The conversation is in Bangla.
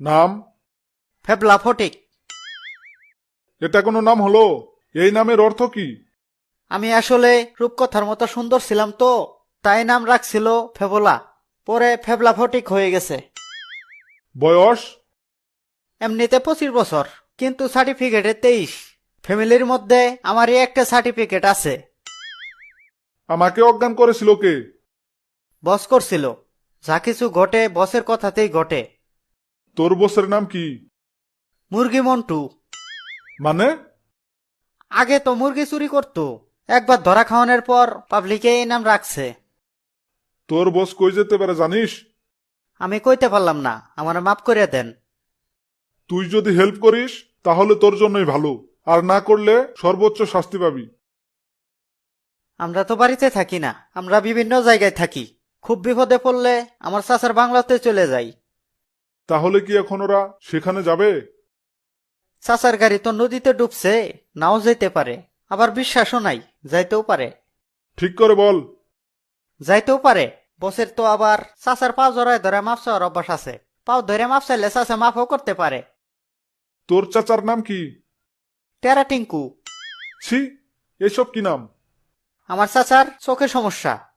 নাম? ফেবলা ফটিক এটা কোনো নাম হলো? এই নামের অর্থ কি? আমি আসলে রূপকথার মতো সুন্দর ছিলাম তো তাই নাম রাখছিল ফেবলা। পরে ফেবলা ফটিক হয়ে গেছে। বয়স? এমনিতে পঁচিশ বছর কিন্তু সার্টিফিকেটে তেইশ। ফ্যামিলির মধ্যে আমারই একটা সার্টিফিকেট আছে। আমাকে অজ্ঞান করেছিল কে? বস করছিল। যা কিছু ঘটে বসের কথাতেই ঘটে। তোর বসের নাম কি? মুরগি মন্টু। মানে? আগে তো মুরগি চুরি করতো। একবার ধরা খাওয়ানোর পর পাবলিকে এই নাম রাখছে। তোর বস কই যেতে পারে জানিস? আমি কইতে পারলাম না। আমার মাফ করে দেন। তুই যদি হেল্প করিস তাহলে তোর জন্যই ভালো। আর না করলে সর্বোচ্চ শাস্তি পাবি। আমরা তো বাড়িতে থাকি না। আমরা বিভিন্ন জায়গায় থাকি। খুব বিপদে পড়লে আমার চাচার বাংলাতে চলে যাই। তাহলে কি এখন ওরা সেখানে যাবে? চাচার গাড়ি তো নদীতে ডুবছে নাও যেতে পারে। আবার বিশ্বাসও নাই যাইতেও পারে। ঠিক করে বল। যাইতেও পারে বসের তো আবার চাচার পা জড়ায় ধরে মাপ চাওয়ার অভ্যাস আছে। পাও ধরে মাপ চাইলে চাচা মাফও করতে পারে। তোর চাচার নাম কি? টেরা টিঙ্কু ছি এসব কি নাম? আমার চাচার চোখের সমস্যা।